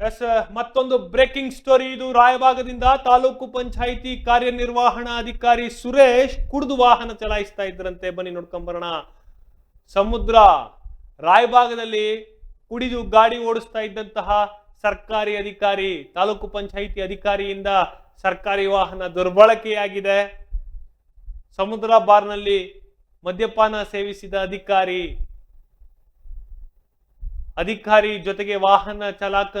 S ಮತ್ತೊಂದು breaking story ಇದು ರಾಯಭಾಗದಿಂದ ತಾಲೂಕು ಪಂಚಾಯಿತಿ ಕಾರ್ಯನಿರ್ವಹಣಾಧಿಕಾರಿ ಸುರೇಶ್ ಕುಡಿದು ವಾಹನ ಚಲಾಯಿಸ್ತಾ ಇದ್ರಂತೆ ಬನ್ನಿ ನೋಡ್ಕೊಂಬರೋಣ. ಸಮುದ್ರ, ರಾಯಭಾಗದಲ್ಲಿ ಕುಡಿದು ಗಾಡಿ ಓಡಿಸ್ತಾ ಇದ್ದಂತಹ ಸರ್ಕಾರಿ ಅಧಿಕಾರಿ, ತಾಲೂಕು ಪಂಚಾಯಿತಿ ಅಧಿಕಾರಿಯಿಂದ ಸರ್ಕಾರಿ ವಾಹನ ದುರ್ಬಳಕೆಯಾಗಿದೆ. ಸಮುದ್ರ ಬಾರ್ನಲ್ಲಿ ಮದ್ಯಪಾನ ಸೇವಿಸಿದ ಅಧಿಕಾರಿ ಅಧಿಕಾರಿ ಜೊತೆಗೆ ವಾಹನ ಚಾಲಕ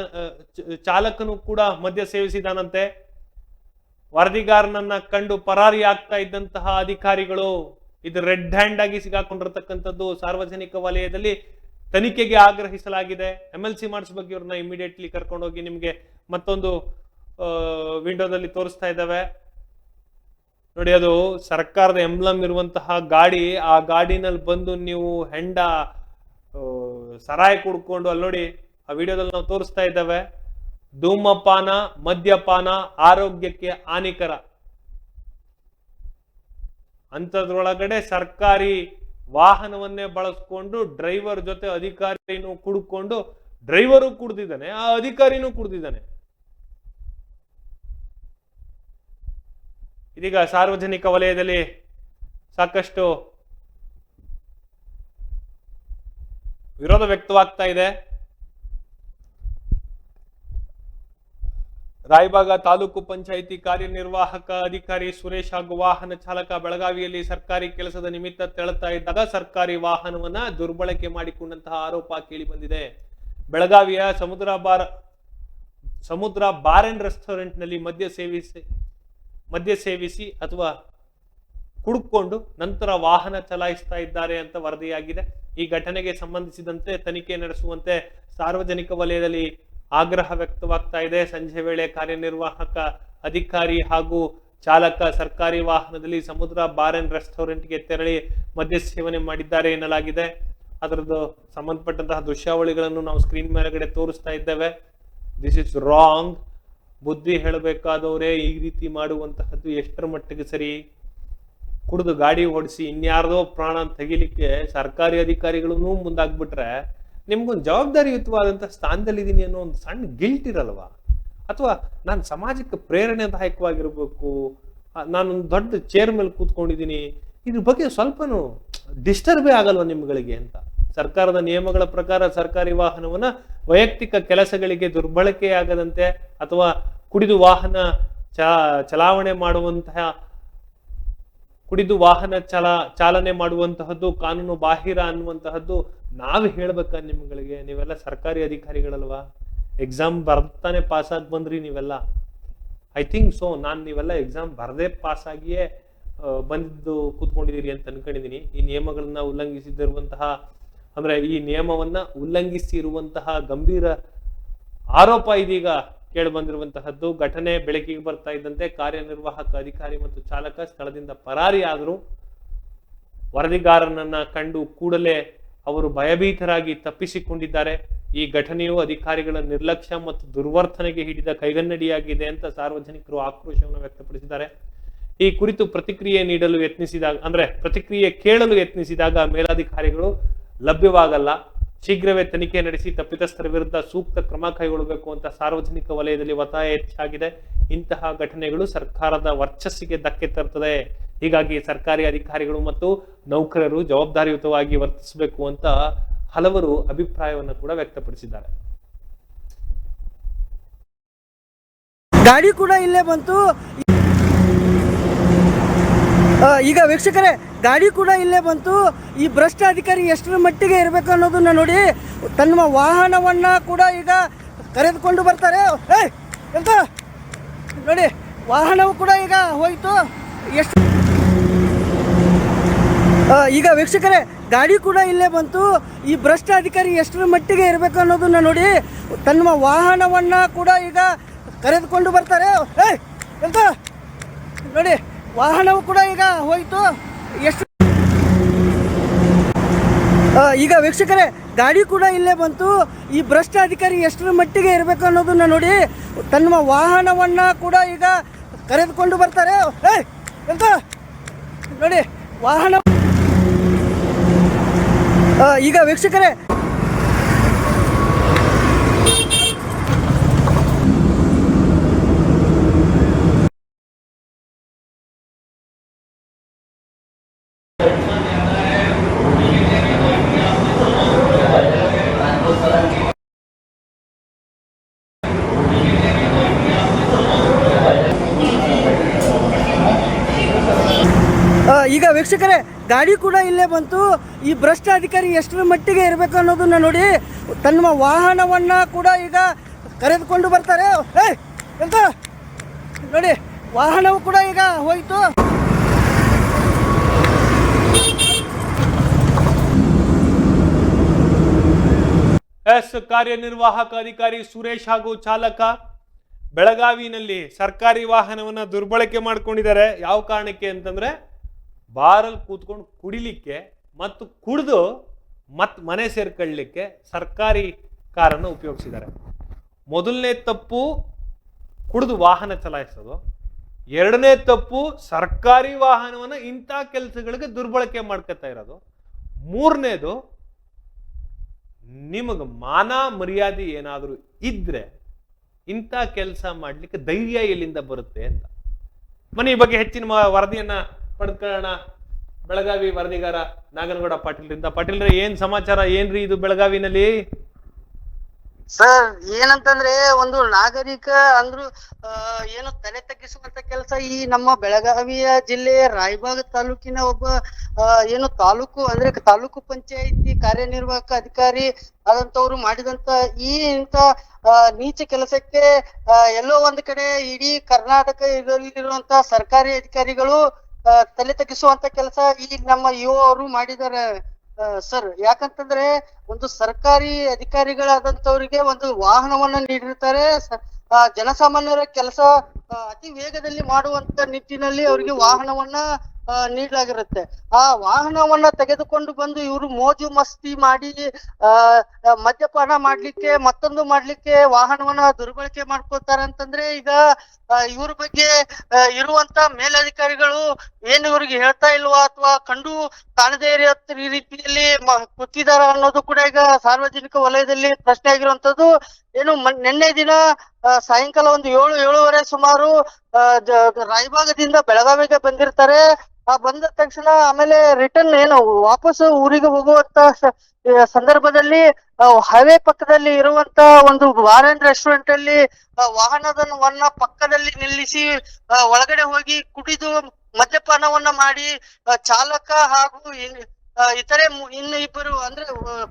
ಚಾಲಕನು ಕೂಡ ಮದ್ಯ ಸೇವಿಸಿದಾನಂತೆ. ವರದಿಗಾರನನ್ನ ಕಂಡು ಪರಾರಿ ಆಗ್ತಾ ಇದ್ದಂತಹ ಅಧಿಕಾರಿಗಳು ಇದು ರೆಡ್ ಹ್ಯಾಂಡ್ ಆಗಿ ಸಿಗಾಕೊಂಡಿರ್ತಕ್ಕಂಥದ್ದು ಸಾರ್ವಜನಿಕ ವಲಯದಲ್ಲಿ ತನಿಖೆಗೆ ಆಗ್ರಹಿಸಲಾಗಿದೆ. ಎಂ ಎಲ್ ಸಿ ಮಾಡಿಸ್ ಬಗ್ಗೆ ಇವ್ರನ್ನ ಇಮಿಡಿಯೇಟ್ಲಿ ಕರ್ಕೊಂಡೋಗಿ ನಿಮಗೆ ಮತ್ತೊಂದು ವಿಂಡೋದಲ್ಲಿ ತೋರಿಸ್ತಾ ಇದ್ದಾವೆ. ನೋಡಿ, ಅದು ಸರ್ಕಾರದ ಎಂಬ್ಲಮ್ ಇರುವಂತಹ ಗಾಡಿ, ಆ ಗಾಡಿನಲ್ಲಿ ಬಂದು ನೀವು ಹೆಂಡ ಸರಾಯಿ ಕುಡ್ಕೊಂಡು ಅಲ್ಲಿ ನೋಡಿ ಆ ವಿಡಿಯೋದಲ್ಲಿ ನಾವು ತೋರಿಸ್ತಾ ಇದ್ದೇವೆ. ಧೂಮಪಾನ, ಮದ್ಯಪಾನ ಆರೋಗ್ಯಕ್ಕೆ ಹಾನಿಕರ. ಅಂಥದ್ರೊಳಗಡೆ ಸರ್ಕಾರಿ ವಾಹನವನ್ನೇ ಬಳಸ್ಕೊಂಡು ಡ್ರೈವರ್ ಜೊತೆ ಅಧಿಕಾರಿನೂ ಕುಡ್ಕೊಂಡು ಡ್ರೈವರು ಕುಡ್ದಿದ್ದಾನೆ, ಆ ಅಧಿಕಾರಿನೂ ಕುಡ್ದಿದ್ದಾನೆ. ಇದೀಗ ಸಾರ್ವಜನಿಕ ವಲಯದಲ್ಲಿ ಸಾಕಷ್ಟು ವಿರೋಧ ವ್ಯಕ್ತವಾಗ್ತಾ ಇದೆ. ರಾಯಬಾಗ ತಾಲೂಕು ಪಂಚಾಯಿತಿ ಕಾರ್ಯನಿರ್ವಾಹಕ ಅಧಿಕಾರಿ ಸುರೇಶ್ ಹಾಗೂ ವಾಹನ ಚಾಲಕ ಬೆಳಗಾವಿಯಲ್ಲಿ ಸರ್ಕಾರಿ ಕೆಲಸದ ನಿಮಿತ್ತ ತೆರಳುತ್ತಾ ಇದ್ದಾಗ ಸರ್ಕಾರಿ ವಾಹನವನ್ನ ದುರ್ಬಳಕೆ ಮಾಡಿಕೊಂಡಂತಹ ಆರೋಪ ಕೇಳಿ ಬಂದಿದೆ. ಬೆಳಗಾವಿಯ ಸಮುದ್ರ ಬಾರ್ ಸಮುದ್ರ ಬಾರ್ ಅಂಡ್ ರೆಸ್ಟೋರೆಂಟ್ನಲ್ಲಿ ಮದ್ಯ ಸೇವಿಸಿ ಮದ್ಯ ಸೇವಿಸಿ ಅಥವಾ ಕುಡುಕೊಂಡು ನಂತರ ವಾಹನ ಚಲಾಯಿಸ್ತಾ ಇದ್ದಾರೆ ಅಂತ ವರದಿಯಾಗಿದೆ. ಈ ಘಟನೆಗೆ ಸಂಬಂಧಿಸಿದಂತೆ ತನಿಖೆ ನಡೆಸುವಂತೆ ಸಾರ್ವಜನಿಕ ವಲಯದಲ್ಲಿ ಆಗ್ರಹ ವ್ಯಕ್ತವಾಗ್ತಾ ಇದೆ. ಸಂಜೆ ವೇಳೆ ಕಾರ್ಯನಿರ್ವಾಹಕ ಅಧಿಕಾರಿ ಹಾಗೂ ಚಾಲಕ ಸರ್ಕಾರಿ ವಾಹನದಲ್ಲಿ ಸಮುದ್ರ ಬಾರ್ ಅಂಡ್ ರೆಸ್ಟೋರೆಂಟ್ಗೆ ತೆರಳಿ ಮದ್ಯ ಸೇವನೆ ಮಾಡಿದ್ದಾರೆ ಎನ್ನಲಾಗಿದೆ. ಅದರದ್ದು ಸಂಬಂಧಪಟ್ಟಂತಹ ದೃಶ್ಯಾವಳಿಗಳನ್ನು ನಾವು ಸ್ಕ್ರೀನ್ ಮೇಲೆಗಡೆ ತೋರಿಸ್ತಾ ಇದ್ದೇವೆ. ದಿಸ್ ಇಸ್ ರಾಂಗ್ ಬುದ್ಧಿ ಹೇಳಬೇಕಾದವರೇ ಈ ರೀತಿ ಮಾಡುವಂತಹದ್ದು ಎಷ್ಟರ ಮಟ್ಟಿಗೆ ಸರಿ? ಕುಡಿದು ಗಾಡಿ ಓಡಿಸಿ ಇನ್ಯಾರ್ದೋ ಪ್ರಾಣ ತೆಗಿಲಿಕ್ಕೆ ಸರ್ಕಾರಿ ಅಧಿಕಾರಿಗಳೂ ಮುಂದಾಗ್ಬಿಟ್ರೆ ನಿಮ್ಗೊಂದು ಜವಾಬ್ದಾರಿಯುತವಾದಂಥ ಸ್ಥಾನದಲ್ಲಿದ್ದೀನಿ ಅನ್ನೋ ಒಂದು ಸಣ್ಣ ಗಿಲ್ಟ್ ಇರಲ್ವಾ? ಅಥವಾ ನಾನು ಸಮಾಜಕ್ಕೆ ಪ್ರೇರಣೆದಾಯಕವಾಗಿರ್ಬೇಕು ನಾನೊಂದು ದೊಡ್ಡ ಚೇರ್ ಮೇಲೆ ಕೂತ್ಕೊಂಡಿದ್ದೀನಿ, ಇದ್ರ ಬಗ್ಗೆ ಸ್ವಲ್ಪನೂ ಡಿಸ್ಟರ್ಬೇ ಆಗಲ್ವ ನಿಮ್ಗಳಿಗೆ ಅಂತ? ಸರ್ಕಾರದ ನಿಯಮಗಳ ಪ್ರಕಾರ ಸರ್ಕಾರಿ ವಾಹನವನ್ನ ವೈಯಕ್ತಿಕ ಕೆಲಸಗಳಿಗೆ ದುರ್ಬಳಕೆಯಾಗದಂತೆ ಅಥವಾ ಕುಡಿದು ವಾಹನ ಚ, ಚಲಾವಣೆ ಮಾಡುವಂತಹ ಕುಡಿದು ವಾಹನ ಚಲ, ಚಾಲನೆ ಮಾಡುವಂತಹದ್ದು, ಕಾನೂನು ಬಾಹಿರ ಅನ್ನುವಂತಹದ್ದು ನಾವು ಹೇಳ್ಬೇಕಾ ನಿಮ್ಗಳಿಗೆ. ನೀವೆಲ್ಲ ಸರ್ಕಾರಿ ಅಧಿಕಾರಿಗಳಲ್ವಾ? ಎಕ್ಸಾಮ್ ಬರ್ತಾನೆ ಪಾಸ್ ಆಗಿ ಬಂದ್ರಿ ನೀವೆಲ್ಲ. ಐ ಥಿಂಕ್ ಸೊ ನಾನು ನೀವೆಲ್ಲ ಎಕ್ಸಾಮ್ ಬರದೇ ಪಾಸ್ ಆಗಿಯೇ ಬಂದಿದ್ದು ಕೂತ್ಕೊಂಡಿದ್ದೀರಿ ಅಂತ ಅನ್ಕೊಂಡಿದ್ದೀನಿ ಈ ನಿಯಮಗಳನ್ನ ಉಲ್ಲಂಘಿಸಿದಿರುವಂತಹ, ಅಂದ್ರೆ ಈ ನಿಯಮವನ್ನ ಉಲ್ಲಂಘಿಸಿರುವಂತಹ ಗಂಭೀರ ಆರೋಪ ಇದೀಗ. ಕೇಳಿ ಬಂದಿರುವಂತಹದ್ದು ಘಟನೆ ಬೆಳಕಿಗೆ ಬರ್ತಾ ಇದ್ದಂತೆ ಕಾರ್ಯನಿರ್ವಾಹಕ ಅಧಿಕಾರಿ ಮತ್ತು ಚಾಲಕ ಸ್ಥಳದಿಂದ ಪರಾರಿಯಾದರು ವರದಿಗಾರನನ್ನ ಕಂಡು ಕೂಡಲೇ ಅವರು ಭಯಭೀತರಾಗಿ ತಪ್ಪಿಸಿಕೊಂಡಿದ್ದಾರೆ. ಈ ಘಟನೆಯು ಅಧಿಕಾರಿಗಳ ನಿರ್ಲಕ್ಷ್ಯ ಮತ್ತು ದುರ್ವರ್ತನೆಗೆ ಹಿಡಿದ ಕೈಗನ್ನಡಿಯಾಗಿದೆ ಅಂತ ಸಾರ್ವಜನಿಕರು ಆಕ್ರೋಶವನ್ನು ವ್ಯಕ್ತಪಡಿಸಿದ್ದಾರೆ. ಈ ಕುರಿತು ಪ್ರತಿಕ್ರಿಯೆ ನೀಡಲು ಯತ್ನಿಸಿದಾಗ, ಅಂದ್ರೆ ಪ್ರತಿಕ್ರಿಯೆ ಕೇಳಲು ಯತ್ನಿಸಿದಾಗ ಮೇಲಾಧಿಕಾರಿಗಳು ಲಭ್ಯವಾಗಲ್ಲ. ಶೀಘ್ರವೇ ತನಿಖೆ ನಡೆಸಿ ತಪ್ಪಿತಸ್ಥರ ವಿರುದ್ಧ ಸೂಕ್ತ ಕ್ರಮ ಕೈಗೊಳ್ಳಬೇಕು ಅಂತ ಸಾರ್ವಜನಿಕ ವಲಯದಲ್ಲಿ ಒತ್ತಾಯ ಹೆಚ್ಚಾಗಿದೆ. ಇಂತಹ ಘಟನೆಗಳು ಸರ್ಕಾರದ ವರ್ಚಸ್ಸಿಗೆ ಧಕ್ಕೆ ತರುತ್ತದೆ. ಹೀಗಾಗಿ ಸರ್ಕಾರಿ ಅಧಿಕಾರಿಗಳು ಮತ್ತು ನೌಕರರು ಜವಾಬ್ದಾರಿಯುತವಾಗಿ ವರ್ತಿಸಬೇಕು ಅಂತ ಹಲವರು ಅಭಿಪ್ರಾಯವನ್ನು ಕೂಡ ವ್ಯಕ್ತಪಡಿಸಿದ್ದಾರೆ. ಗಾಡಿ ಕೂಡ ಇಲ್ಲೇ ಬಂತು. ಈಗ ವೀಕ್ಷಕರೇ ಗಾಡಿ ಕೂಡ ಇಲ್ಲೇ ಬಂತು. ಈ ಭ್ರಷ್ಟ ಅಧಿಕಾರಿ ಎಷ್ಟರ ಮಟ್ಟಿಗೆ ಇರಬೇಕು ಅನ್ನೋದನ್ನ ನೋಡಿ ತನ್ನ ವಾಹನವನ್ನ ಕೂಡ ಈಗ ಕರೆದುಕೊಂಡು ಬರ್ತಾರೆ. ಏಯ್, ಎಂತ? ನೋಡಿ, ವಾಹನವು ಕೂಡ ಈಗ ಹೋಯ್ತು. ಎಷ್ಟು ಈಗ ವೀಕ್ಷಕರೇ, ಗಾಡಿ ಕೂಡ ಇಲ್ಲೇ ಬಂತು. ಈ ಭ್ರಷ್ಟ ಅಧಿಕಾರಿ ಎಷ್ಟರ ಮಟ್ಟಿಗೆ ಇರಬೇಕು ಅನ್ನೋದನ್ನ ನೋಡಿ ತನ್ನ ವಾಹನವನ್ನ ಕೂಡ ಈಗ ಕರೆದುಕೊಂಡು ಬರ್ತಾರೆ. ಏಯ್, ಎಂತ? ನೋಡಿ, ವಾಹನವು ಕೂಡ ಈಗ ಹೋಯ್ತು. ಎಷ್ಟು ಈಗ ವೀಕ್ಷಕರೇ, ಗಾಡಿ ಕೂಡ ಇಲ್ಲೇ ಬಂತು. ಈ ಭ್ರಷ್ಟ ಅಧಿಕಾರಿ ಎಷ್ಟರ ಮಟ್ಟಿಗೆ ಇರಬೇಕು ಅನ್ನೋದನ್ನ ನೋಡಿ ತನ್ನ ವಾಹನವನ್ನ ಕೂಡ ಈಗ ಕರೆದುಕೊಂಡು ಬರ್ತಾರೆ. ಎಂತ? ನೋಡಿ, ವಾಹನ ಈಗ ವೀಕ್ಷಕರೇ ವೀಕ್ಷಕರೇ, ಗಾಡಿ ಕೂಡ ಇಲ್ಲೇ ಬಂತು. ಈ ಭ್ರಷ್ಟ ಅಧಿಕಾರಿ ಎಷ್ಟರ ಮಟ್ಟಿಗೆ ಇರಬೇಕು ಅನ್ನೋದನ್ನ ನೋಡಿ ತನ್ನ ವಾಹನವನ್ನ ಕೂಡ ಈಗ ಕರೆದುಕೊಂಡು ಬರ್ತಾರೆ. ಏಯ್, ಎಂತ? ನೋಡಿ, ವಾಹನವು ಕೂಡ ಈಗ ಹೋಯಿತು. ಎಸ್ ಕಾರ್ಯನಿರ್ವಾಹಕ ಅಧಿಕಾರಿ ಸುರೇಶ್ ಹಾಗೂ ಚಾಲಕ ಬೆಳಗಾವಿನಲ್ಲಿ ಸರ್ಕಾರಿ ವಾಹನವನ್ನ ದುರ್ಬಳಕೆ ಮಾಡ್ಕೊಂಡಿದ್ದಾರೆ. ಯಾವ ಕಾರಣಕ್ಕೆ ಅಂತಂದ್ರೆ ಬಾರಲ್ಲಿ ಕೂತ್ಕೊಂಡು ಕುಡಿಲಿಕ್ಕೆ ಮತ್ತು ಕುಡಿದು ಮತ್ತೆ ಮನೆ ಸೇರ್ಕೊಳ್ಳಿಕ್ಕೆ ಸರ್ಕಾರಿ ಕಾರನ್ನು ಉಪಯೋಗಿಸಿದ್ದಾರೆ. ಮೊದಲನೇ ತಪ್ಪು ಕುಡಿದು ವಾಹನ ಚಲಾಯಿಸೋದು. ಎರಡನೇ ತಪ್ಪು ಸರ್ಕಾರಿ ವಾಹನವನ್ನು ಇಂಥ ಕೆಲಸಗಳಿಗೆ ದುರ್ಬಳಕೆ ಮಾಡ್ಕೊತಾ ಇರೋದು. ಮೂರನೇದು, ನಿಮಗೆ ಮಾನ ಮರ್ಯಾದೆ ಏನಾದರೂ ಇದ್ರೆ ಇಂಥ ಕೆಲಸ ಮಾಡ್ಲಿಕ್ಕೆ ಧೈರ್ಯ ಎಲ್ಲಿಂದ ಬರುತ್ತೆ ಅಂತ. ಮನೆ ಬಗ್ಗೆ ಹೆಚ್ಚಿನ ವರದಿಯನ್ನ ಪಡ್ಕೊಳ್ಳೋಣ ಬೆಳಗಾವಿ ವರದಿಗಾರ ನಾಗನಗೌಡ ಪಾಟೀಲ್ರಿಂದ ಪಾಟೀಲ್ರೆ, ಏನ್ ಸಮಾಚಾರ? ಏನ್ರಿ ಇದು ಬೆಳಗಾವಿನಲ್ಲಿ? ಸರ್, ಏನಂತಂದ್ರೆ ಒಂದು ನಾಗರಿಕ ಅಂದ್ರು ಏನು ತಲೆ ತಗ್ಗಿಸುವಂತ ಕೆಲಸ ಈ ನಮ್ಮ ಬೆಳಗಾವಿಯ ಜಿಲ್ಲೆಯ ರಾಯಬಾಗ ತಾಲೂಕಿನ ಒಬ್ಬ ಏನು ತಾಲೂಕು, ಅಂದ್ರೆ ತಾಲೂಕು ಪಂಚಾಯಿತಿ ಕಾರ್ಯನಿರ್ವಾಹಕ ಅಧಿಕಾರಿ ಆದಂತವ್ರು ಮಾಡಿದಂತ ಈ ಇಂತ ನೀಚ ಕೆಲಸಕ್ಕೆ ಎಲ್ಲೋ ಒಂದ್ ಕಡೆ ಇಡೀ ಕರ್ನಾಟಕ ಇದರಲ್ಲಿರುವಂತ ಸರ್ಕಾರಿ ಅಧಿಕಾರಿಗಳು ತಲೆ ತಗ್ಗಿಸುವಂತ ಕೆಲಸ ಈ ನಮ್ಮ ಯುವವರು ಮಾಡಿದ್ದಾರೆ. ಸರ್ ಯಾಕಂತಂದ್ರೆ ಒಂದು ಸರ್ಕಾರಿ ಅಧಿಕಾರಿಗಳಾದಂತವರಿಗೆ ಒಂದು ವಾಹನವನ್ನ ನೀಡಿರ್ತಾರೆ. ಜನಸಾಮಾನ್ಯರ ಕೆಲಸ ಅತಿ ವೇಗದಲ್ಲಿ ಮಾಡುವಂತ ನಿಟ್ಟಿನಲ್ಲಿ ಅವರಿಗೆ ವಾಹನವನ್ನ ನೀಡಲಾಗಿರುತ್ತೆ. ಆ ವಾಹನವನ್ನ ತೆಗೆದುಕೊಂಡು ಬಂದು ಇವರು ಮೋಜು ಮಸ್ತಿ ಮಾಡಿ, ಆ, ಮದ್ಯಪಾನ ಮಾಡ್ಲಿಕ್ಕೆ, ಮತ್ತೊಂದು ಮಾಡ್ಲಿಕ್ಕೆ ವಾಹನವನ್ನ ದುರ್ಬಳಕೆ ಮಾಡ್ಕೊಳ್ತಾರೆ ಅಂತಂದ್ರೆ ಈಗ ಇವ್ರ ಬಗ್ಗೆ ಇರುವಂತ ಮೇಲಧಿಕಾರಿಗಳು ಏನು ಇವ್ರಿಗೆ ಹೇಳ್ತಾ ಇಲ್ವಾ ಅಥವಾ ಕಂಡು ಕಾಣದೇ ಈ ರೀತಿಯಲ್ಲಿ ಕೂತಿದಾರ ಅನ್ನೋದು ಕೂಡ ಈಗ ಸಾರ್ವಜನಿಕ ವಲಯದಲ್ಲಿ ಪ್ರಶ್ನೆ ಆಗಿರುವಂತದ್ದು ಏನು ನಿನ್ನೆ ದಿನ ಸಾಯಂಕಾಲ ಒಂದು ಏಳು, ಏಳುವರೆ ಸುಮಾರು ರಾಯಭಾಗದಿಂದ ಬೆಳಗಾವಿಗೆ ಬಂದಿರ್ತಾರೆ. ಆ ಬಂದ ತಕ್ಷಣ ಆಮೇಲೆ ರಿಟರ್ನ್ ಏನು ವಾಪಸ್ ಊರಿಗೆ ಹೋಗುವಂತ ಸಂದರ್ಭದಲ್ಲಿ ಹೈವೇ ಪಕ್ಕದಲ್ಲಿ ಇರುವಂತ ಒಂದು ಬಾರ್ ರೆಸ್ಟೋರೆಂಟ್ ಅಲ್ಲಿ ವಾಹನದವನ್ನ ಪಕ್ಕದಲ್ಲಿ ನಿಲ್ಲಿಸಿ ಒಳಗಡೆ ಹೋಗಿ ಕುಡಿದು ಮದ್ಯಪಾನವನ್ನ ಮಾಡಿ ಚಾಲಕ ಹಾಗೂ ಇತರೆ ಇನ್ನು ಇಬ್ಬರು ಅಂದ್ರೆ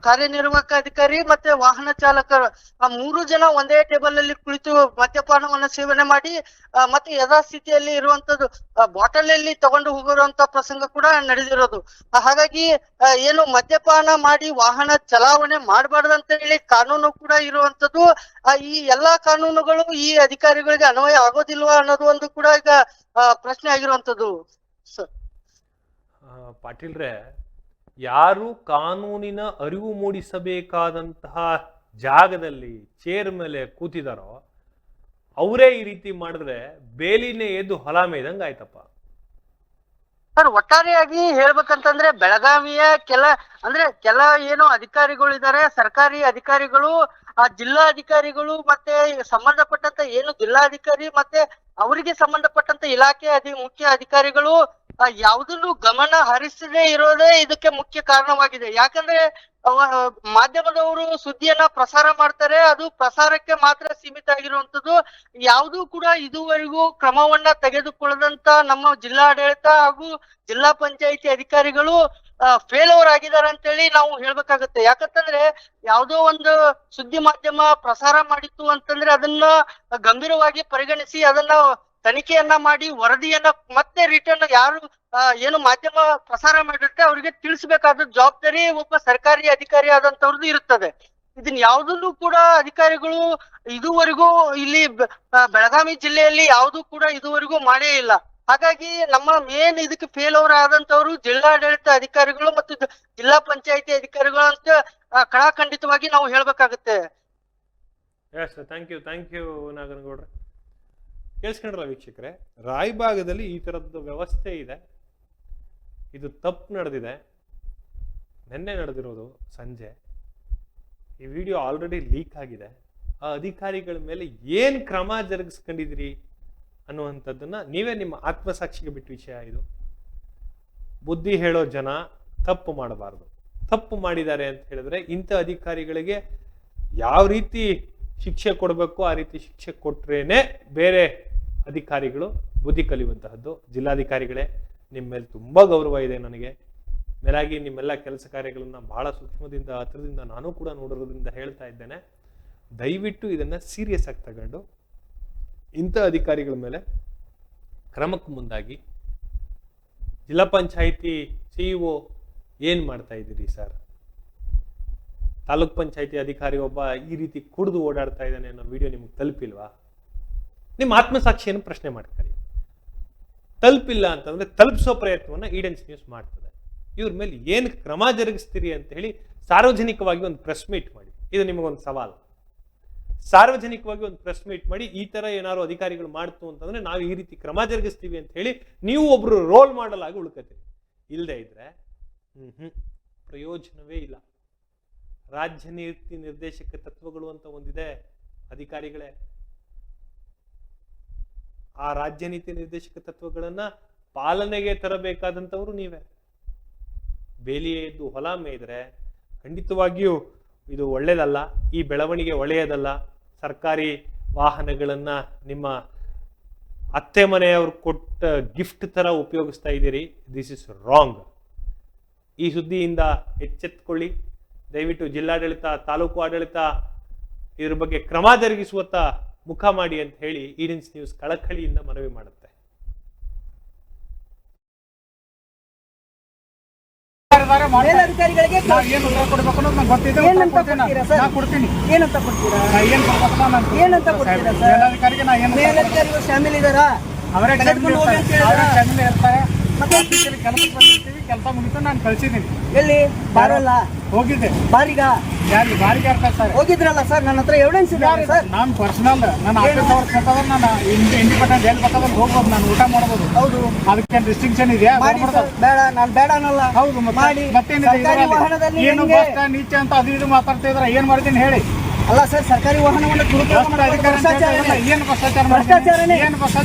ಕಾರ್ಯನಿರ್ವಾಹಕ ಅಧಿಕಾರಿ ಮತ್ತೆ ವಾಹನ ಚಾಲಕರು, ಆ ಮೂರು ಜನ ಒಂದೇ ಟೇಬಲ್ ಅಲ್ಲಿ ಕುಳಿತು ಮದ್ಯಪಾನವನ್ನ ಸೇವನೆ ಮಾಡಿ ಮತ್ತೆ ಯಥಾಸ್ಥಿತಿಯಲ್ಲಿ ಇರುವಂತದ್ದು ಬಾಟಲ್ ಅಲ್ಲಿ ತಗೊಂಡು ಹೋಗಿರುವಂತ ಪ್ರಸಂಗ ಕೂಡ ನಡೆದಿರೋದು. ಹಾಗಾಗಿ ಏನು ಮದ್ಯಪಾನ ಮಾಡಿ ವಾಹನ ಚಲಾವಣೆ ಮಾಡಬಾರ್ದಂತ ಹೇಳಿ ಕಾನೂನು ಕೂಡ ಇರುವಂತದ್ದು ಈ ಎಲ್ಲಾ ಕಾನೂನುಗಳು ಈ ಅಧಿಕಾರಿಗಳಿಗೆ ಅನ್ವಯ ಆಗೋದಿಲ್ವಾ ಅನ್ನೋದು ಒಂದು ಕೂಡ ಈಗ ಪ್ರಶ್ನೆ ಆಗಿರುವಂತದ್ದು. ಸರ್. ಪಾಟೀಲ್ರೆ ಯಾರು ಕಾನೂನಿನ ಅರಿವು ಮೂಡಿಸಬೇಕಾದಂತಹ ಜಾಗದಲ್ಲಿ ಚೇರ್ ಮೇಲೆ ಕೂತಿದಾರೋ, ಅವರೇ ಈ ರೀತಿ ಮಾಡಿದ್ರೆ ಬೇಲಿನೇ ಎದ್ದು ಹೊಲ ಮೇಯ್ದಂಗ್ ಆಯ್ತಪ್ಪ. ಸರ್, ಒಟ್ಟಾರೆಯಾಗಿ ಹೇಳ್ಬೇಕಂತಂದ್ರೆ ಬೆಳಗಾವಿಯ ಕೆಲ, ಅಂದ್ರೆ ಕೆಲ ಏನು ಅಧಿಕಾರಿಗಳು ಇದ್ದಾರೆ ಸರ್ಕಾರಿ ಅಧಿಕಾರಿಗಳು, ಆ ಜಿಲ್ಲಾಧಿಕಾರಿಗಳು ಮತ್ತೆ ಸಂಬಂಧಪಟ್ಟಂತ ಏನು ಜಿಲ್ಲಾಧಿಕಾರಿ ಮತ್ತೆ ಅವರಿಗೆ ಸಂಬಂಧಪಟ್ಟಂತ ಇಲಾಖೆ ಅಧಿ, ಮುಖ್ಯ ಅಧಿಕಾರಿಗಳು ಯಾವುದನ್ನು ಗಮನ ಹರಿಸದೇ ಇರೋದೇ ಇದಕ್ಕೆ ಮುಖ್ಯ ಕಾರಣವಾಗಿದೆ. ಯಾಕಂದ್ರೆ ಮಾಧ್ಯಮದವರು ಸುದ್ದಿಯನ್ನ ಪ್ರಸಾರ ಮಾಡ್ತಾರೆ, ಅದು ಪ್ರಸಾರಕ್ಕೆ ಮಾತ್ರ ಸೀಮಿತ ಆಗಿರುವಂತದ್ದು ಯಾವುದೂ ಕೂಡ ಇದುವರೆಗೂ ಕ್ರಮವನ್ನ ತೆಗೆದುಕೊಳ್ಳದಂತ ನಮ್ಮ ಜಿಲ್ಲಾಡಳಿತ ಹಾಗೂ ಜಿಲ್ಲಾ ಪಂಚಾಯಿತಿ ಅಧಿಕಾರಿಗಳು ಫೇಲ್ ಆಗಿದ್ದಾರೆ ಅಂತೇಳಿ ನಾವು ಹೇಳ್ಬೇಕಾಗತ್ತೆ. ಯಾಕಂತಂದ್ರೆ ಯಾವುದೋ ಒಂದು ಸುದ್ದಿ ಮಾಧ್ಯಮ ಪ್ರಸಾರ ಮಾಡಿತ್ತು ಅಂತಂದ್ರೆ ಅದನ್ನ ಗಂಭೀರವಾಗಿ ಪರಿಗಣಿಸಿ ಅದನ್ನ ತನಿಖೆಯನ್ನ ಮಾಡಿ ವರದಿಯನ್ನ ಮತ್ತೆ ರಿಟರ್ನ್ ಯಾರು ಏನು ಮಾಧ್ಯಮ ಪ್ರಸಾರ ಮಾಡಿರುತ್ತೆ ಅವರಿಗೆ ತಿಳಿಸಬೇಕಾದ ಜವಾಬ್ದಾರಿ ಒಬ್ಬ ಸರ್ಕಾರಿ ಅಧಿಕಾರಿ ಆದಂತವ್ರದ್ದು ಇರುತ್ತದೆ. ಇದನ್ನ ಯಾವುದನ್ನು ಕೂಡ ಅಧಿಕಾರಿಗಳು ಇದುವರೆಗೂ ಇಲ್ಲಿ ಬೆಳಗಾವಿ ಜಿಲ್ಲೆಯಲ್ಲಿ ಯಾವುದು ಕೂಡ ಇದುವರೆಗೂ ಮಾಡೇ ಇಲ್ಲ. ಹಾಗಾಗಿ ನಮ್ಮ ಮೇನ್ ಇದಕ್ಕೆ ಫೇಲ್ ಓವರ್ ಆದಂತವ್ರು ಜಿಲ್ಲಾಡಳಿತ ಅಧಿಕಾರಿಗಳು ಮತ್ತು ಜಿಲ್ಲಾ ಪಂಚಾಯತಿ ಅಧಿಕಾರಿಗಳು ಅಂತ ಕಳಾಖಂಡಿತವಾಗಿ ನಾವು ಹೇಳ್ಬೇಕಾಗುತ್ತೆ. Yes thank you thank you ನಾಗನಗೌಡ್ರೆ. ಕೇಳಿಸ್ಕೊಂಡ್ರಲ್ಲ ವೀಕ್ಷಕರೆ? ರಾಯಭಾಗದಲ್ಲಿ ಈ ಥರದ್ದು ವ್ಯವಸ್ಥೆ ಇದೆ. ಇದು ತಪ್ಪು ನಡೆದಿದೆ. ನಿನ್ನೆ ನಡೆದಿರೋದು ಸಂಜೆ. ಈ ವಿಡಿಯೋ ಆಲ್ರೆಡಿ ಲೀಕ್ ಆಗಿದೆ. ಆ ಅಧಿಕಾರಿಗಳ ಮೇಲೆ ಏನು ಕ್ರಮ ಜರುಗಿಸ್ಕೊಂಡಿದ್ದೀರಿ ಅನ್ನುವಂಥದ್ದನ್ನು ನೀವೇ ನಿಮ್ಮ ಆತ್ಮಸಾಕ್ಷಿಗೆ ಬಿಟ್ಟ ವಿಷಯ ಇದು. ಬುದ್ಧಿ ಹೇಳೋ ಜನ ತಪ್ಪು ಮಾಡಬಾರ್ದು. ತಪ್ಪು ಮಾಡಿದ್ದಾರೆ ಅಂತ ಹೇಳಿದ್ರೆ ಇಂಥ ಅಧಿಕಾರಿಗಳಿಗೆ ಯಾವ ರೀತಿ ಶಿಕ್ಷೆ ಕೊಡಬೇಕು, ಆ ರೀತಿ ಶಿಕ್ಷೆ ಕೊಟ್ರೇನೆ ಬೇರೆ ಅಧಿಕಾರಿಗಳು ಬುದ್ಧಿ ಕಲಿಯುವಂತಹದ್ದು. ಜಿಲ್ಲಾಧಿಕಾರಿಗಳೇ, ನಿಮ್ಮ ಮೇಲೆ ತುಂಬ ಗೌರವ ಇದೆ ನನಗೆ. ಮೇಲಾಗಿ ನಿಮ್ಮೆಲ್ಲ ಕೆಲಸ ಕಾರ್ಯಗಳನ್ನು ಬಹಳ ಸೂಕ್ಷ್ಮದಿಂದ ಹತ್ರದಿಂದ ನಾನು ಕೂಡ ನೋಡಿರೋದ್ರಿಂದ ಹೇಳ್ತಾ ಇದ್ದೇನೆ. ದಯವಿಟ್ಟು ಇದನ್ನು ಸೀರಿಯಸ್ ಆಗಿ ತಗೊಂಡು ಇಂಥ ಅಧಿಕಾರಿಗಳ ಮೇಲೆ ಕ್ರಮಕ್ಕೆ ಮುಂದಾಗಿ ಜಿಲ್ಲಾ ಪಂಚಾಯಿತಿ ಸಿಇಒ ಏನು ಮಾಡ್ತಾ ಇದ್ದೀರಿ ಸರ್? ತಾಲೂಕ್ ಪಂಚಾಯಿತಿ ಅಧಿಕಾರಿ ಒಬ್ಬ ಈ ರೀತಿ ಕುಡಿದು ಓಡಾಡ್ತಾ ಇದ್ದಾನೆ ಅನ್ನೋ ವಿಡಿಯೋ ನಿಮ್ಗೆ ತಲುಪಿಲ್ವಾ? ನಿಮ್ಮ ಆತ್ಮಸಾಕ್ಷಿಯನ್ನು ಪ್ರಶ್ನೆ ಮಾಡ್ಕೊಳ್ಳಿ. ತಲುಪಿಲ್ಲ ಅಂತಂದ್ರೆ ತಲುಪಿಸೋ ಪ್ರಯತ್ನವನ್ನು ಈಡೆನ್ಸ್ ನ್ಯೂಸ್ ಮಾಡ್ತದೆ. ಇವ್ರ ಮೇಲೆ ಏನು ಕ್ರಮ ಜರುಗಿಸ್ತೀರಿ ಅಂತ ಹೇಳಿ ಸಾರ್ವಜನಿಕವಾಗಿ ಒಂದು ಪ್ರೆಸ್ ಮೀಟ್ ಮಾಡಿ. ಇದು ನಿಮಗೊಂದು ಸವಾಲು. ಸಾರ್ವಜನಿಕವಾಗಿ ಒಂದು ಪ್ರೆಸ್ ಮೀಟ್ ಮಾಡಿ ಈ ತರ ಏನಾದ್ರು ಅಧಿಕಾರಿಗಳು ಮಾಡ್ತು ಅಂತಂದ್ರೆ ನಾವು ಈ ರೀತಿ ಕ್ರಮ ಜರುಗಿಸ್ತೀವಿ ಅಂತ ಹೇಳಿ ನೀವು ಒಬ್ರು ರೋಲ್ ಮಾಡಲ್ ಆಗಿ ಉಳ್ಕತ್ತೀರಿ ಇಲ್ಲದೆ ಇದ್ರೆ, ಹ್ಮ್ ಹ್ಮ್, ಪ್ರಯೋಜನವೇ ಇಲ್ಲ. ರಾಜ್ಯ ನೀತಿ ನಿರ್ದೇಶಕ ತತ್ವಗಳು ಅಂತ ಒಂದಿದೆ. ಅಧಿಕಾರಿಗಳೇ, ಆ ರಾಜ್ಯ ನೀತಿ ನಿರ್ದೇಶಕ ತತ್ವಗಳನ್ನ ಪಾಲನೆಗೆ ತರಬೇಕಾದಂಥವ್ರು ನೀವೇ. ಬೇಲಿಯೇ ಎದ್ದು ಹೊಲ ಮೇಯ್ದ್ರೆ ಖಂಡಿತವಾಗಿಯೂ ಇದು ಒಳ್ಳೆಯದಲ್ಲ ಈ ಬೆಳವಣಿಗೆ ಒಳ್ಳೆಯದಲ್ಲ. ಸರ್ಕಾರಿ ವಾಹನಗಳನ್ನ ನಿಮ್ಮ ಅತ್ತೆ ಮನೆಯವರು ಕೊಟ್ಟ ಗಿಫ್ಟ್ ತರ ಉಪಯೋಗಿಸ್ತಾ ಇದ್ದೀರಿ. ದಿಸ್ ಇಸ್ ರಾಂಗ್ ಈ ಸುದ್ದಿಯಿಂದ ಎಚ್ಚೆತ್ಕೊಳ್ಳಿ. ದಯವಿಟ್ಟು ಜಿಲ್ಲಾಡಳಿತ ತಾಲೂಕು ಆಡಳಿತ ಇದ್ರ ಬಗ್ಗೆ ಕ್ರಮ ಜರುಗಿಸುವತ್ತ ಮುಖ ಮಾಡಿ ಅಂತ ಹೇಳಿ ಈಡಿನ್ಸ್ ನ್ಯೂಸ್ ಕಳಕಳಿಯಿಂದ ಮನವಿ ಮಾಡುತ್ತೆ. ಮೇಲಧಿಕಾರಿಗಳು ಶಾಮಿಲ್ ಇದಾರಾ? ಅವರೇ ತೆಗೆದುಕೊಂಡು ಹೋಗಿ ಅಂತ ಹೇಳಿದಾರಾ? ಅವರೇ ಟೈಮಲ್ಲಿ ಇರ್ತಾರೆ. ಕೆಲಸ ಮುಗಿತು ನಾನು ಕಳ್ಸಿದ್ದೀನಿ ಎಲ್ಲಿ? ಬಾರಲ್ಲ? ಹೋಗಿದ್ದೆ. ಬಾರಿಗ? ಯಾರು ಬಾರಿಗೆ ಸರ್ ಹೋಗಿದ್ರಲ್ಲ ಸರ್ ನನ್ನ ಹತ್ರ ಎವಿಡೆನ್ಸ್ ಇದೆ ಸರ್. ನಾನು ಪರ್ಸನಲ್ ನನ್ನ ಆಫೀಸ್ ಅವ್ರ ಬೇಕಾದ್ರೆ ನಾನು ಇಂಡಿಪೆಂಡೆಂಟ್ ಎಲ್ಲಿ ಬೇಕಾದ್ರೆ ಹೋಗ್ಬೋದು ನಾನು ಊಟ ಮಾಡ್ಬೋದು. ಹೌದು. ಅದಕ್ಕೆ ರಿಸ್ಟ್ರಿಕ್ಷನ್ ಇದೆಯಾ? ಬೇಡ ನಾನು ಬೇಡ ಅನ್ನಲ್ಲ. ಹೌದು ಮತ್ತೆ ಮಾಡಿ. ಮತ್ತೇನಿದೆ ಏನು ನೀಚೆ ಅಂತ ಅದು ಇದು ಮಾತಾಡ್ತಾ ಇದ್ರೆ ಏನ್ ಮಾಡ್ತೀನಿ ಹೇಳಿ. ಅಲ್ಲ ಸರ್ ಸರ್ಕಾರಿ ವಾಹನವನ್ನು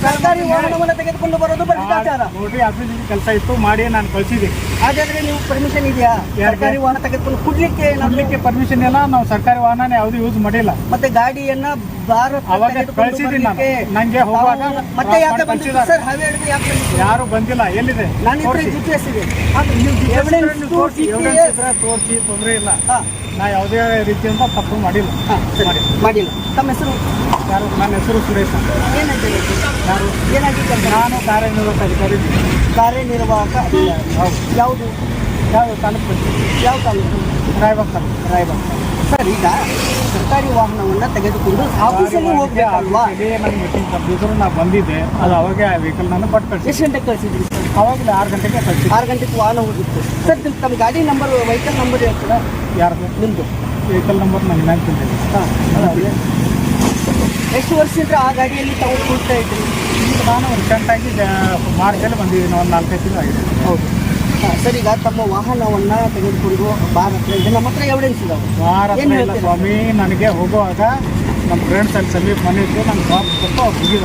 ಸರ್ಕಾರಿ? ವಾಹನವನ್ನು ತೆಗೆದುಕೊಂಡು ಬರೋದು ಭ್ರಷ್ಟಾಚಾರ. ನೋಡ್ರಿ ಆಫೀಸ್ ಕೆಲಸ ಇತ್ತು ಮಾಡಿ ನಾನು ಕಳ್ಸಿದ್ದೀನಿ. ಹಾಗಾದ್ರೆ ನೀವು ಪರ್ಮಿಷನ್ ಇದೆಯಾ? ಸರ್ಕಾರಿ ವಾಹನ ತೆಗೆದುಕೊಂಡು ಕುಡ್ಲಿಕ್ಕೆ ಕೊಡ್ಲಿಕ್ಕೆ ಪರ್ಮಿಷನ್ ಇಲ್ಲ ನಾವು ಸರ್ಕಾರಿ ವಾಹನ ಯಾವ್ದು ಯೂಸ್ ಮಾಡಿಲ್ಲ. ಮತ್ತೆ ಗಾಡಿಯನ್ನ ಅವಾಗ ಕಳ್ಸಿದ್ದೀನಿ ನಂಗೆ ಹೋಗುವಾಗ ಮತ್ತೆ ಯಾಕೆ ಸರ್? ಹಾವೇ ಹಿಡಿದು ಯಾಕೆ ಯಾರು ಬಂದಿಲ್ಲ ಎಲ್ಲಿದೆ? ನಾನು. ಜಿ ಪಿ ಎಸ್ ಇದೆ ತೋರ್ಸಿ, ತೊಂದರೆ ಇಲ್ಲ. ನಾ ಯಾವುದೇ ರೀತಿಯಿಂದ ತಪ್ಪು ಮಾಡಿಲ್ಲ. ಮಾಡಿಲ್ಲ. ತಮ್ಮ ಹೆಸರು? ಯಾರು? ನನ್ನ ಹೆಸರು ಸುರೇಶ್. ಅಂತ. ಯಾರು? ಏನಾಗಿತ್ತು ಅಂತ? ನಾನು ಕಾರ್ಯನಿರ್ವಾಹಕ ಅಧಿಕಾರಿ. ಕಾರ್ಯನಿರ್ವಾಹಕ ಅಧಿಕಾರಿ. ಯಾವುದು? ಯಾವ ತಾಲೂಕು? ಯಾವ ತಾಲೂಕು? ರಾಯಬಾಗ್ ತಾಲೂಕು. ರಾಯಬಾಗ್ ಸರ್ ಈಗ ಸರ್ಕಾರಿ ವಾಹನವನ್ನು ತೆಗೆದುಕೊಂಡು ಆಫೀಸಲ್ಲಿ ಹೋಗ್ಬೇಕಲ್ವಾ ಅಲ್ವಾ? ನನ್ನ ಮೀಟಿಂಗ್ ಕಂಪ್ಯೂಟರ್ ನಾ ಬಂದಿದ್ದೆ. ಅದು ಅವಾಗೆ ಆ ವೆಹಿಕಲ್ ನಾನು ಕೊಟ್ಟು ಕಳಿಸಿ ಎಷ್ಟು ಗಂಟೆಗೆ ಕಳಿಸಿದ್ರಿ ಅವಾಗಲೇ ಆರು ಗಂಟೆಗೆ ಕಳಿಸಿ ಆರು ಗಂಟೆಗೆ ವಾಹನ ಹೋಗಿತ್ತು. ಸರ್ ತಮ್ಮ ಗಾಡಿ ನಂಬರ್ ವೆಹಿಕಲ್ ನಂಬರ್ ಹೇಳ್ತೀರಾ? ಯಾರ್ದು? ನಿಮ್ದು. ವೆಹಿಕಲ್ ನಂಬರ್ ನನಗೆ ನೆನಪಿದೆ ಹಾಂ ಎಷ್ಟು ವರ್ಷದಿಂದ ಆ ಗಾಡಿಯಲ್ಲಿ ತಾವು ಕೂಡ್ತಾ ಇದ್ರಿ? ಈಗ ನಾನು ರೀಸೆಂಟಾಗಿ ಮಾರ್ಚಲ್ಲಿ ಬಂದಿದ್ದೀನಿ. ಒಂದು ನಾಲ್ಕೈದು ತಿಂಗಳು ಆಗಿದೆ ಹೌದು. ಹಾಂ ಸರ್ ಈಗ ತಮ್ಮ ವಾಹನವನ್ನು ತೆಗೆದುಕೊಂಡು ಬಾರ್ ಹತ್ರ ಇದೆ. ನಮ್ಮ ಹತ್ರ ಎವಿಡೆನ್ಸ್ ಇದಾವೆ. ಹತ್ರ ಇಲ್ಲ ಸ್ವಾಮಿ ನನಗೆ ಹೋಗುವಾಗ ನಮ್ಮ ಫ್ರೆಂಡ್ಸ್ ಅಲ್ಲಿ ಸಮೀಪ ಮನೆ ಇದ್ದು ನಮ್ಮ ಜಾಬ್ ಕೊಟ್ಟು ಅವ್ರು ಮುಗಿದ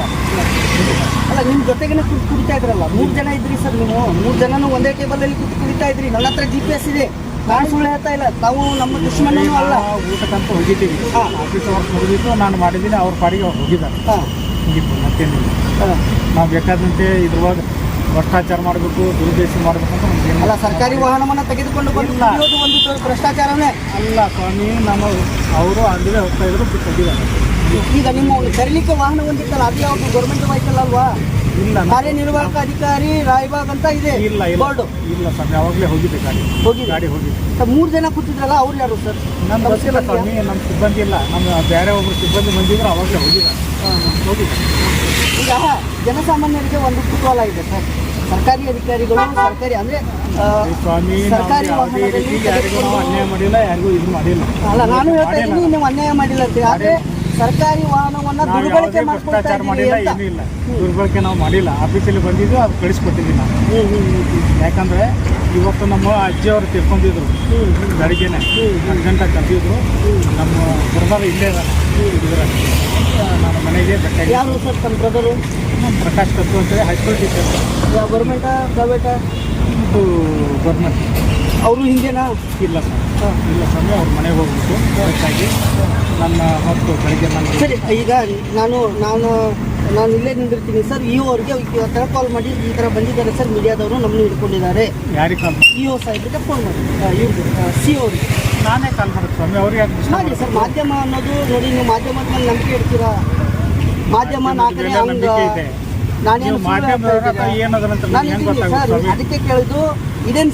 ಅಲ್ಲ ನಿಮ್ಮ ಜೊತೆಗೇನೆ ಕುಡಿತಾ ಇದ್ರಲ್ಲ. ಮೂರು ಜನ ಇದ್ರಿ ಸರ್ ನೀವು. ಮೂರು ಜನನೂ ಒಂದೇ ಟೇಬಲಲ್ಲಿ ಕುಡಿತಾ ಇದ್ರಿ. ನನ್ನ ಹತ್ರ ಜಿ ಪಿ ಎಸ್ ಇದೆ. ನಾನು ಸುಳ್ಳು ಹೇಳ್ತಾ ಇಲ್ಲ ತಾವು ನಮ್ಮ ದುಶ್ಮನೂ ಅಲ್ಲ. ಊಟಕ್ಕಂತ ಹೋಗಿದ್ದೀವಿ. ಹಾ. ಆಫೀಸ್ ಅವ್ರು ಮುಗಿದಿತ್ತು ನಾನು ಮಾಡಿದ್ದೀನಿ ಅವ್ರ ಪಾಡಿಗೆ ಅವ್ರು ಹೋಗಿದ್ದಾರೆ. ಮತ್ತೇನಿಲ್ಲ. ನಾವು ಬೇಕಾದಂತೆ ಇದ್ರೊಳಗೆ ಭ್ರಷ್ಟಾಚಾರ ಮಾಡಬೇಕು ದುರುದ್ದೇಶ ಮಾಡಬೇಕು ಅಂತ ಅಲ್ಲ ಸರ್ಕಾರಿ ವಾಹನವನ್ನು ತೆಗೆದುಕೊಂಡು ಬಂದು ಇಲ್ಲ. ಕುಡಿಯೋದು ಒಂದು ಭ್ರಷ್ಟಾಚಾರನೇ ಅಲ್ಲ ಸ್ವಾಮಿ ನಮ್ಮ ಅವರು ಅಲ್ಲಿಗೆ ಹೋಗ್ತಾ ಇದ್ರು ಈಗ ನಿಮ್ಮ ತರಲಿಕ್ಕೆ ವಾಹನ ಹೊಂದಿತ್ತಲ್ಲ ಅದು ಯಾವುದು ಗೌರ್ಮೆಂಟ್ ವೆಹಿಕಲ್ ಅಲ್ವಾ? ಇಲ್ಲ. ಕಾರ್ಯನಿರ್ವಾಹಕ ಅಧಿಕಾರಿ ರಾಯಬಾಗ್ ಅಂತ ಇದೆ. ಇಲ್ಲ ಇಲ್ಲ. ಬೋರ್ಡ್ ಇಲ್ಲ ಸ್ವಾಮಿ ಯಾವಾಗಲೇ ಹೋಗಿದೆ ಗಾಡಿ. ಹೋಗಿ ಗಾಡಿ ಹೋಗಿದೆ. ಮೂರು ಜನ ಕೂತಿದ್ರಲ್ಲ ಅವ್ರು ಯಾರು ಸರ್? ನಮ್ಮ ಗೊತ್ತಿಲ್ಲ ಸ್ವಾಮಿ ನಮ್ಮ ಸಿಬ್ಬಂದಿ ಇಲ್ಲ. ನಮ್ಮ ಬೇರೆ ಒಬ್ಬರು ಸಿಬ್ಬಂದಿ ಬಂದಿದ್ರು ಅವಾಗಲೇ ಹೋಗಿದ್ದಾರೆ ಹೋಗಿ ಈಗ ಜನಸಾಮಾನ್ಯರಿಗೆ ಒಂದು ಕುತೂಹಲ ಇದೆ ಸರ್. ಸರ್ಕಾರಿ ಅಧಿಕಾರಿಗಳು ಸರ್ಕಾರಿ ಅಂದ್ರೆ ಸ್ವಾಮಿ ಸರ್ಕಾರಿ ಯಾವುದೇ ವಾಹನದಲ್ಲಿ ಯಾರಿಗೂ ನಾವು ಅನ್ಯಾಯ ಮಾಡಿಲ್ಲ ಯಾರಿಗೂ ಇದು ಮಾಡಿಲ್ಲ. ಅಲ್ಲ ನಾನು ಹೇಳ್ತಾ. ಇದ್ದೀನಿ ನೀವು ಅನ್ಯಾಯ ಮಾಡಿಲ್ಲ ಅಂತ. ಆದ್ರೆ ಸರ್ಕಾರಿ ವಾಹನವನ್ನ ನಾವು ದುರ್ಬಳಕೆ ಮಾಡ್ಕೊಳ್ತಾ ಮಾಡಿಲ್ಲ ಏನಿಲ್ಲ ಏನೂ ಇಲ್ಲ. ದುರ್ಬಳಕೆ ನಾವು ಮಾಡಿಲ್ಲ. ಆಫೀಸಲ್ಲಿ ಬಂದಿದ್ದು ಅದು ಕಳಿಸ್ಕೊಟ್ಟಿದ್ವಿ ನಾವು. ಯಾಕಂದ್ರೆ ಇವತ್ತು ನಮ್ಮ ಅಜ್ಜಿಯವರು ತಿಳ್ಕೊಂಡಿದ್ರು. ಬೆಳಿಗ್ಗೆನೆ ಅರ್ಜೆಂಟಾಗಿ ಕರೆದಿದ್ರು. ನಮ್ಮ ಬ್ರದರ್ ಇಲ್ಲೇ ಇದ್ರ ನಮ್ಮ ಮನೆಗೆ ಯಾರು ಸರ್ ತಮ್ಮ ಬ್ರದರು? ಪ್ರಕಾಶ್ ಕತ್ತು ಅಂತೇಳಿ ಹೈಸ್ಕೂಲ್ ಟೀಚರ್ ಯಾವ ಗೌರ್ಮೆಂಟಾ ಪ್ರೈವೇಟಾ ಇದು ಗೌರ್ಮೆಂಟ್ ಅವರು ಹಿಂದೆನಾ? ಇಲ್ಲ ಸರ್. ಇಲ್ಲ ಸ್ವಾಮಿ ಅವ್ರ ಮನೆಗೆ ಹೋಗ್ಬಿಟ್ಟು ಅದಕ್ಕಾಗಿ ನನ್ನ ಮತ್ತು ಬೆಳಿಗ್ಗೆ ಸರಿ ಈಗ ನಾನು ನಾನು ನಾನು ಇಲ್ಲೇ ನಿಂದಿರ್ತೀನಿ ಸರ್. ಇ ಅವ್ರಿಗೆ ಈ ಥರ ಕಾಲ್ ಮಾಡಿ ಈ ಥರ ಬಂದಿದ್ದಾರೆ ಸರ್ ಮೀಡಿಯಾದವರು ನಮ್ಮನ್ನು ಹಿಡ್ಕೊಂಡಿದ್ದಾರೆ. ಯಾರಿಗೆ ಕಾಲ್ ಇ ಒ ಸಾಹೇಬ್ರಿಗೆ ಫೋನ್ ಮಾಡಿ. ಇವ್ರಿಗೆ ಸಿ ಅವ್ರಿಗೆ ನಾನೇ ಕಾಲ್ ಮಾಡೋದು ಸ್ವಾಮಿ ಅವ್ರಿಗೆ ಯಾಕೆ ಮಾಡಿ ಸರ್ ಮಾಧ್ಯಮ ಅನ್ನೋದು ನೋಡಿ ನೀವು ಮಾಧ್ಯಮದ ಮೇಲೆ ನಂಬಿಕೆ ಇಡ್ತೀರಾ? ಮಾಧ್ಯಮ ನಾಲ್ಕನೇ ಇದೆ. ನಾನೇನು? ಅದಕ್ಕೆ ಕೇಳಿದ್ದು ಇದೇನು